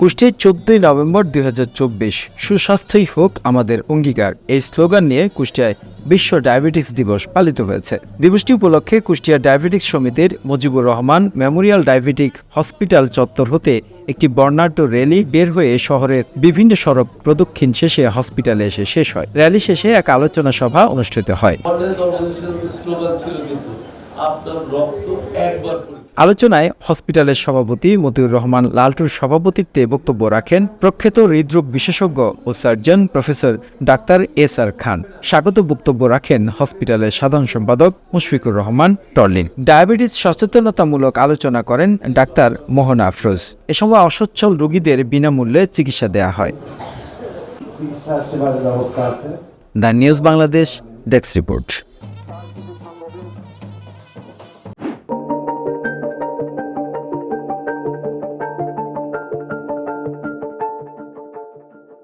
কুষ্টিয়ায় চোদ্দই নভেম্বর দুই হাজার চব্বিশ। সুস্বাস্থ্যই হোক আমাদের অঙ্গীকার। এই স্লোগান নিয়ে কুষ্টিয়ায় বিশ্ব ডায়াবেটিক্স দিবস পালিত হয়েছে। দিবসটি উপলক্ষে কুষ্টিয়া ডায়াবেটিক্স সমিতির Mujibur Rahman memorial diabetic hospital চত্বর হতে একটি বর্ণাঢ্য র্যালি বের হয়ে শহরের বিভিন্ন সড়ক প্রদক্ষিণ শেষে হসপিটালে এসে শেষ হয়। র্যালি শেষে এক আলোচনা সভা অনুষ্ঠিত হয়। আলোচনায় হসপিটালের সভাপতি মতিউর রহমান লালটুর সভাপতিত্বে বক্তব্য রাখেন প্রখ্যাত হৃদরোগ বিশেষজ্ঞ ও surgeon professor doctor S R Khan. স্বাগত বক্তব্য রাখেন হসপিটালের সাধারণ সম্পাদক মুশফিকুর রহমান টর্লিন। ডায়াবেটিস সচেতনতামূলক আলোচনা করেন ডাক্তার মোহন আফরোজ। এ সময় অসচ্ছল রোগীদের বিনামূল্যে চিকিৎসা দেয়া হয়। The news Bangladesh desk report.